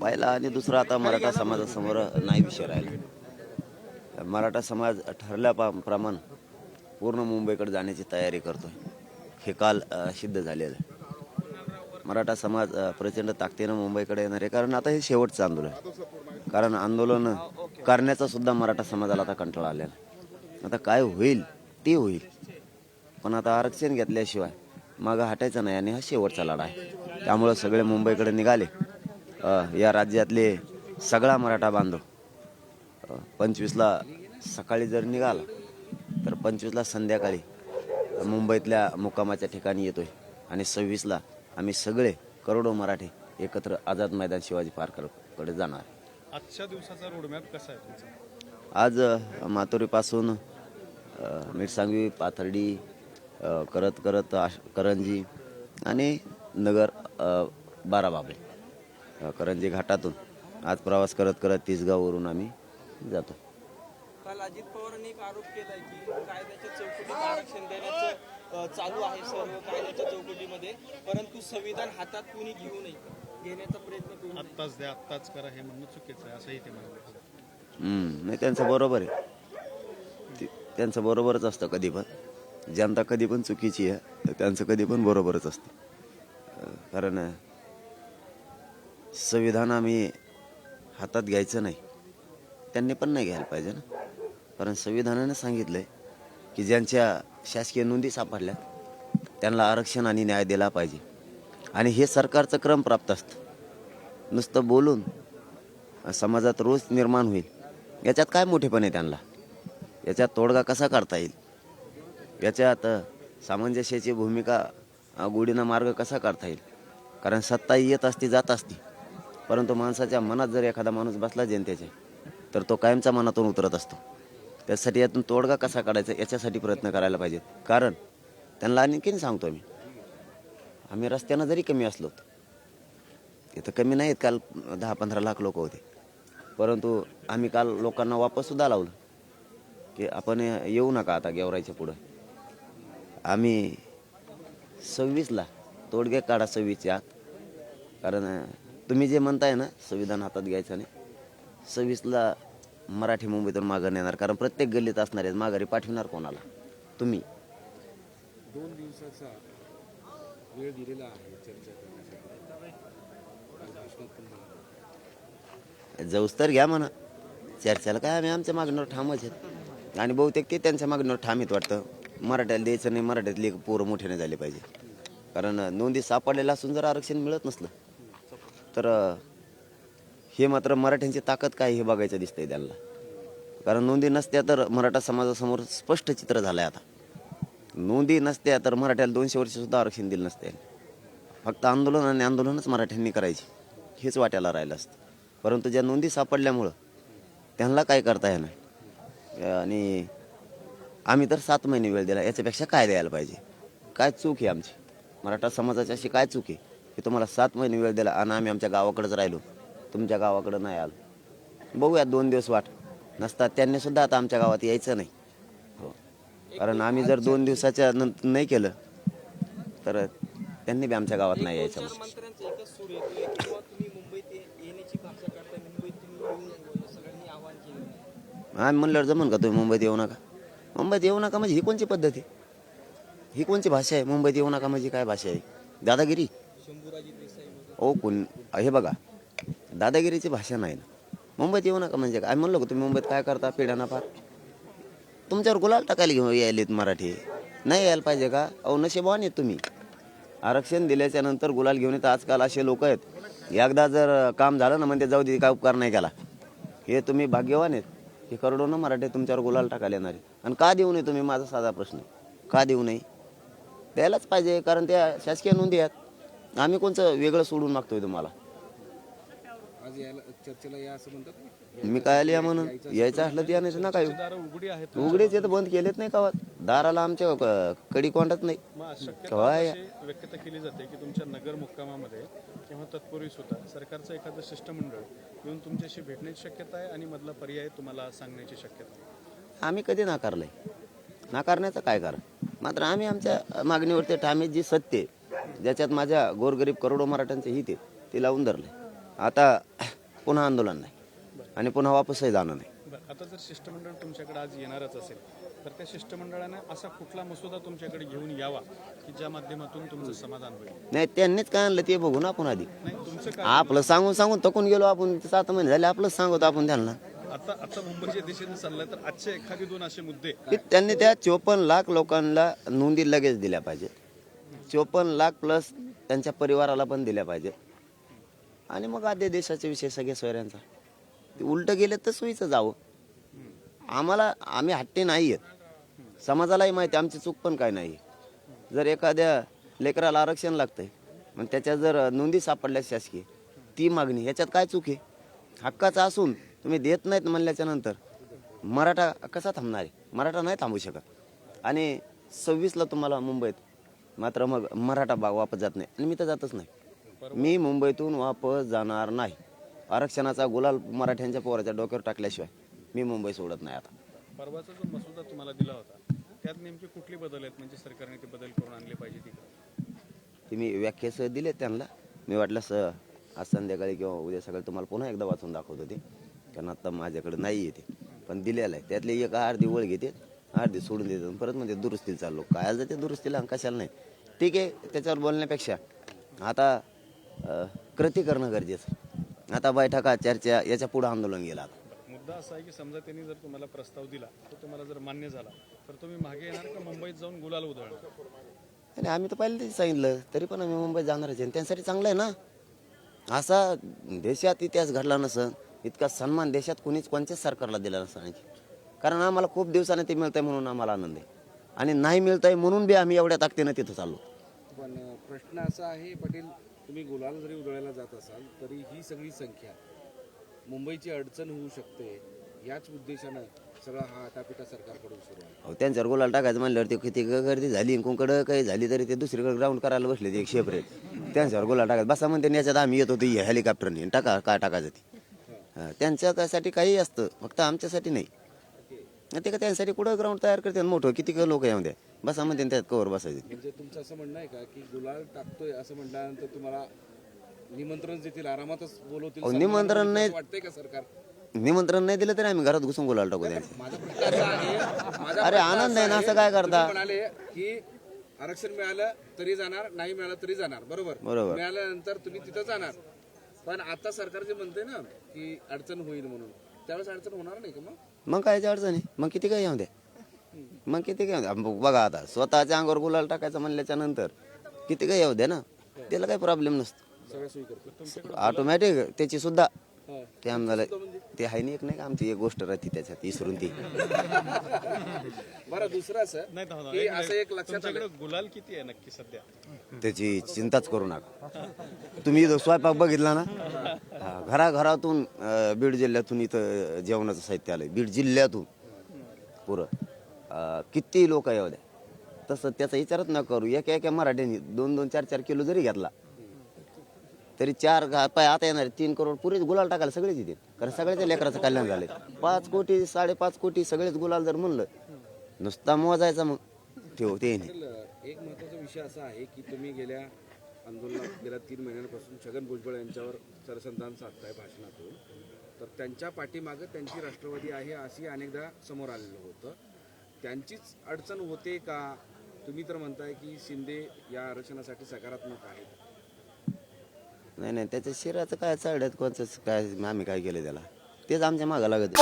पहिला आणि दुसरा आता मराठा समाजासमोर नाही विषय राहिला. मराठा समाज ठरल्याप्रमाणे पूर्ण मुंबईकडे जाण्याची तयारी करतोय. हे काल सिद्ध झालेलं आहे. मराठा समाज प्रचंड ताकदीनं मुंबईकडे येणार आहे. कारण आता हे शेवटचं आंदोलन आहे. कारण आंदोलन करण्याचा सुद्धा मराठा समाजाला आता कंटाळा आलेला आहे. आता काय होईल ते होईल. पण आता आरक्षण घेतल्याशिवाय मागं हटायचं नाही आणि हा शेवटचा लढा आहे. त्यामुळं सगळे मुंबईकडे निघाले. या राज्यातले सगळा मराठा बांधव. पंचवीसला सकाळी जर निघाला तर पंचवीसला संध्याकाळी मुंबईतल्या मुक्कामाच्या ठिकाणी येतोय. आणि सव्वीसला आम्ही सगळे करोडो मराठी एकत्र आझाद मैदान शिवाजी पार्ककडे जाणार. आजच्या दिवसाचा रोडमॅप कसा आहे तुमचा? आज अ, मिरसांगवी पाथर्डी करत करत आश- करंजी आणि नगर बाराबाबळे. करंजी घाटातून. आज प्रवास करत करत तिसगाववरून आम्ही जातो. काल अजित पवारांनी एक आरोप केलाय की कायद्याच्या चौकटीत आरक्षण देण्याचं अ, चालू आहे सर्व कायद्याच्या चौकटीमध्ये. परंतु संविधान हातात कुणी घेऊ नये घेण्याचा प्रयत्न करू नये. आत्ताच द्या आत्ताच करा हे म्हणणं चुकीचं आहे असंही ते म्हणाले हम्म, नाही त्यांचं बरोबर आहे. ते- त्यांचं बरोबरच असतं कधी पण. जनता कधी पण चुकीची आहे तर त्यांचं कधी पण बरोबरच असतं. अं, कारण अं, संविधान आम्ही हातात घ्यायचं नाही. त्यांनी पण नाही घ्यायला पाहिजे ना. कारण संविधानानं आहे की ज्यांच्या शासकीय नोंदी सापडल्या त्यांना आरक्षण आणि न्याय दिला पाहिजे. आणि हे सरकारचं क्रम प्राप्त असतं. नुसतं बोलून समाजात रोज निर्माण होईल. याच्यात काय मोठेपण आहे त्यांना? याच्यात तोडगा कसा करता येईल? याच्यात सामंजस्याची भूमिका अ, गोडीनं मार्ग कसा काढता येईल? कारण सत्ता येत असती जात असती. परंतु माणसाच्या मनात जर एखादा माणूस बसला जनतेच्या तर तो कायमचा मनातून उतरत असतो. त्यासाठी यातून तोडगा कसा काढायचा याच्यासाठी प्रयत्न करायला पाहिजेत. कारण त्यांना आणखीन सांगतो मी आम्ही रस्त्यानं जरी कमी असलो इथं कमी नाहीत काल दहा पंधरा लाख लोक होते. परंतु आम्ही काल लोकांना वापससुद्धा लावलं की आपण येऊ नका आता गेवरायच्या पुढं. आम्ही सव्वीसला तोडगे काढा सव्वीसच्या आत. कारण तुम्ही जे म्हणताय ना संविधान हातात घ्यायचं नाही. सव्वीसला मराठी मुंबईतून माघार येणार कारण प्रत्येक गल्लीत असणार आहेत माघारी पाठवणार कोणाला? तुम्ही? दोन दिवसाचा वेळ दिलेला आहे चर्चा करण्यासाठी. तर घ्या म्हणा. चर्चेला काय आम्ही आमच्या मागण्यावर ठामच आहेत. आणि बहुतेक ते त्यांच्या मागण्यावर ठाम आहेत वाटतं. मराठ्याला द्यायचं नाही मराठ्यातली पोरं मोठ्याने झाले पाहिजे. कारण नोंदी सापडलेलं असून जर आरक्षण मिळत नसलं तर हे मात्र मराठ्यांची ताकद काय हे बघायचं दिसतंय त्यांना. कारण नोंदी नसत्या तर मराठा समाजासमोर स्पष्ट चित्र झालं आहे आता. नोंदी नसत्या तर मराठ्याला दोनशे वर्षसुद्धा आरक्षण दिलं नसते फक्त आंदोलन आणि आंदोलनच मराठ्यांनी करायची. हेच वाट्याला राहिलं असतं. परंतु ज्या नोंदी सापडल्यामुळं त्यांना काय करता येणार? आणि आम्ही तर सात महिने वेळ दिला याच्यापेक्षा काय द्यायला पाहिजे? काय चूक आहे आमची? मराठा समाजाची अशी काय चूक आहे? की तुम्हाला सात महिने वेळ दिला आणि आम्ही आमच्या गावाकडेच राहिलो. तुमच्या गावाकडं नाही आलो. बघूया दोन दिवस वाट. नसतात त्यांनी सुद्धा आता आमच्या गावात यायचं नाही. हो. कारण आम्ही जर दोन दिवसाच्या नंतर नाही केलं तर त्यांनी बी आमच्या गावात नाही यायचं आम्ही म्हणल्यावर जमन का तुम्ही मुंबईत येऊ नका? मुंबईत येऊ नका म्हणजे ही कोणची पद्धत आहे? ही कोणची भाषा आहे? मुंबईत येऊ नका म्हणजे काय भाषा आहे? दादागिरी? ओ कोण हे बघा दादागिरीची भाषा नाही ना. मुंबईत येऊ नका म्हणजे काय? म्हणलं म्हणलो तुम्ही मुंबईत काय करता? पिढ्याना फार तुमच्यावर गुलाल टाकायला घेऊन यायलेत मराठी. नाही यायला पाहिजे का? अहो नशेबान आहेत तुम्ही. आरक्षण दिल्याच्या नंतर गुलाल घेऊन येत आजकाल असे लोक आहेत. एकदा जर काम झालं ना म्हणजे जाऊ दे काय उपकार नाही केला. हे तुम्ही भाग्यवान आहेत. हे करोडोनं मराठी तुमच्यावर गुलाल टाकायला येणार. आहे आणि का देऊ नये तुम्ही? माझा साधा प्रश्न. का देऊ नये? द्यायलाच पाहिजे कारण त्या शासकीय नोंदी आहेत. आम्ही कोणचं वेगळं सोडून मागतोय तुम्हाला? आज यायला चर्चेला या असं म्हणतात मी काय आली म्हणून? यायचं असलं तर यायचं ना काय दारं उघडी आहेत. उघडेच येतं बंद केलेत नाही का दाराला आमच्या क- कडी कोंडत नाही. काय? अशी व्यक्त केली जाते की तुमच्या नगर मुक्कामामध्ये किंवा तत्पूर्वी सुद्धा सरकारचं एखादं शिष्टमंडळ येऊन तुमच्याशी भेटण्याची शक्यता आहे आणि मधला पर्याय तुम्हाला सांगण्याची शक्यता आहे? आम्ही कधी नाकारलंय? नाकारण्याचं काय कारण? मात्र आम्ही आमच्या मागणीवरती ठामे जी सत्य आहे, ज्याच्यात माझ्या गोरगरीब करोडो मराठ्यांचे हित आहे ते लावून धरले आता पुन्हा आंदोलन नाही आणि पुन्हा वापसही जाणं नाही. आता जर शिष्टमंडळ तुमच्याकडे आज येणारच असेल तर त्या शिष्टमंडळाने असा कुठला मसुदा तुमच्याकडे घेऊन यावा की ज्या माध्यमातून तुमचं समाधान होईल? नाही त्यांनीच काय आणलं ते बघू ना आपण आधी. नाही तुमचं काय? आपलं सांगून सांगून थकून गेलो आपण सात महिने झाले आपलंच सांगतो आपण त्यांना. आता आता मुंबईच्या दिशेने चाललंय तर आजचे एखादी दोन असे मुद्दे. की त्यांनी त्या चोपन्न लाख लोकांना नोंदी लगेच दिल्या पाहिजेत. चोपन्न लाख प्लस त्यांच्या परिवाराला पण दिल्या पाहिजेत आणि मग आद्य देशाचे विषय सगळ्या सोयऱ्यांचा. ते उलटं गेले तर सोयीचं जावं. आम्हाला आम्ही हट्टे नाही आहेत समाजालाही माहिती आहे, आमची चूक पण काय नाही. जर एखाद्या लेकराला आरक्षण लागतंय मग त्याच्या जर नोंदी सापडल्या शासकीय ती मागणी ह्याच्यात काय चूक आहे? हक्काचं असून तुम्ही देत नाहीत म्हणल्याच्या नंतर मराठा कसा थांबणार आहे? मराठा नाही थांबू शकत. आणि सव्वीसला तुम्हाला मुंबईत मात्र मग मराठा बाग वापस जात नाही आणि मी तर जातच नाही. मी मुंबईतून वापस जाणार नाही. आरक्षणाचा गुलाल मराठ्यांच्या पोराच्या डोक्यावर टाकल्याशिवाय मी मुंबई सोडत नाही आता. परवाचा जो मसुदा तुम्हाला दिला होता त्यात नेमके कुठले बदल आहेत? म्हणजे सरकारने ते बदल करून आणले पाहिजे तिकडे ते मी व्याख्यासह दिले त्यांना. मी वाटल्यास आज संध्याकाळी किंवा उद्या सकाळी तुम्हाला पुन्हा एकदा वाचून दाखवतो ते. कारण आता माझ्याकडे नाही येते पण दिलेलं आहे. त्यातले एक अर्धी ओळ घेते. अर्धी सोडून आणि परत म्हणजे दुरुस्तीला चाललो. काय जाते दुरुस्तीला आणि कशाला नाही. ठीक आहे त्याच्यावर बोलण्यापेक्षा आता कृती करणं गरजेचं आता बैठका चर्चा याच्या पुढं आंदोलन गेलं आता. मुद्दा असा आहे की समजा त्यांनी जर तुम्हाला प्रस्ताव दिला तो तुम्हाला जर मान्य झाला तर तुम्ही मागे येणार का मुंबईत जाऊन गुलाल उधळणार? आणि आम्ही तर पहिल्यांदाच सांगितलं तरी पण आम्ही मुंबईत जाणारच आहे. आणि त्यांच्यासाठी चांगलं आहे ना. असा देशात इतिहास घडला नसन इतका सन्मान देशात कोणीच कोणत्याच सरकारला दिला नसं आणखी कारण आम्हाला खूप दिवसाने ते मिळतंय म्हणून आम्हाला आनंद आहे. आणि नाही मिळतंय म्हणून बी आम्ही एवढ्या ताकदीनं तिथं चाललो. पण प्रश्न असा आहे पाटील तुम्ही गुलाल जरी उधळायला जात असाल तरी ही सगळी संख्या मुंबईची अडचण होऊ शकते याच उद्देशानं सगळा हा आटापिटा सरकारकडून सुरू आहे. अहो, त्यांच्यावर गुलाल टाकायचं म्हणल्यावर ते किती गर्दी झाली कोणकडं काही झाली तरी ते दुसरीकडे ग्राउंड करायला बसले ते एक शेपरेट त्यांच्यावर गुलाल टाकायचं बसा म्हणते याच्यात आम्ही येत होतो हेलिकॉप्टरने टाका काय टाकायचं ते? हा, त्यांच्यासाठी काही असतं फक्त आमच्यासाठी नाही. ते का त्यांच्यासाठी कुठं ग्राउंड तयार करते मोठं? किती लोक यामध्ये? बसा म्हणते त्यात कवर बसायचे. म्हणजे तुमचं असं म्हणणं आहे का की गुलाल टाकतोय असं म्हटल्यानंतर तुम्हाला निमंत्रण देतील आरामातच बोलवतील अहो, निमंत्रण नाही. वाटतंय का सरकार? निमंत्रण नाही दिलं तरी आम्ही घरात घुसून गुलाल टाकू त्यांचं. माझा प्रश्न असा आहे माझा अरे, प्रश्न आनंद असा आहे ना, असं काय करता? तुम्ही म्हणाले की आरक्षण मिळालं तरी जाणार नाही मिळालं तरी जाणार बरोबर? बरोबर. मिळाल्यानंतर तुम्ही तिथं जाणार. पण आता सरकार जे म्हणते ना की अडचण होईल म्हणून त्यावेळेस अडचण होणार नाही का मग? मग काय याची अडचण आहे? मग किती काय येऊ द्या. मग किती काय येऊ द्या. बघा आता स्वतःच्या अंगावर गुलाल टाकायचं म्हणल्याच्या नंतर किती काय येऊ द्या ना? त्याला काही प्रॉब्लेम नसतो. ऑटोमॅटिक त्याची सुद्धा. ते आम्हाला ते आहे नाही एक नाही का आमची एक गोष्ट राहते त्याच्यात विसरून ती. बरं दुसरं नाही की असं. एक लक्षात आलं. तुमच्याकडे गुलाल किती आहे नक्की सध्या? त्याची चिंताच करू नका. तुम्ही इथं स्वयंपाक बघितला ना? हा, घराघरातून अं, बीड जिल्ह्यातून इथं जेवणाचं साहित्य आलंय. बीड जिल्ह्यातून पुरं. अं, किती लोक येऊ द्या. तसं त्याचा विचारच न करू. एका एका मराठ्यांनी दोन दोन चार चार किलो जरी घेतला तरी चार घा- पाय आता येणार तीन करोड पुरेच गुलाल टाकायला सगळेच येते कारण सगळ्याच्या लेकराचं कल्याण झालंय. पाच कोटी साडेपाच कोटी सगळेच गुलाल जर म्हणलं नुसता मोजायचा मग. ठेव ते नाही. एक महत्त्वाचा विषय असा आहे की तुम्ही गेल्या आंदोलनात गेल्या तीन महिन्यांपासून छगन भुजबळ यांच्यावर सरसंधान साधताय भाषणातून. तर त्यांच्या पाठीमागं त्यांची राष्ट्रवादी आहे अशी अनेकदा समोर आलेलं होतं. त्यांचीच अडचण होते का? तुम्ही तर म्हणताय की शिंदे या आरक्षणासाठी सकारात्मक आहेत. नाही नाही त्याच्या शिराचं काय चालत कोणचं काय आम्ही काय केलं त्याला? तेच आमच्या मागं लागत